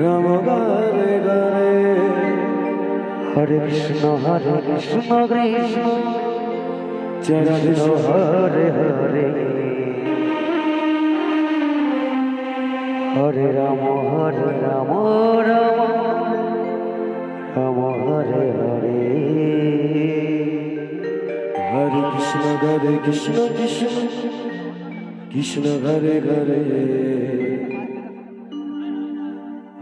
Ram Hare Hare Hare Krishna Hare Krishna Krishna. Charan Hare Hare. Hare Ram Hare Ram Ram. Ram, Hare Hare. Hare Krishna Hare Krishna Krishna. Krishna, Hare Hare.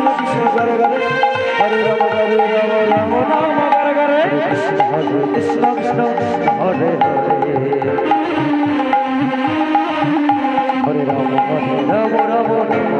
Krishna Krishna Krishna Hare Hare Ram Hare Ram Ram Ram Hare Hare Hare Krishna Krishna Hare Hare Hare Ram Hare Ram Ram Ram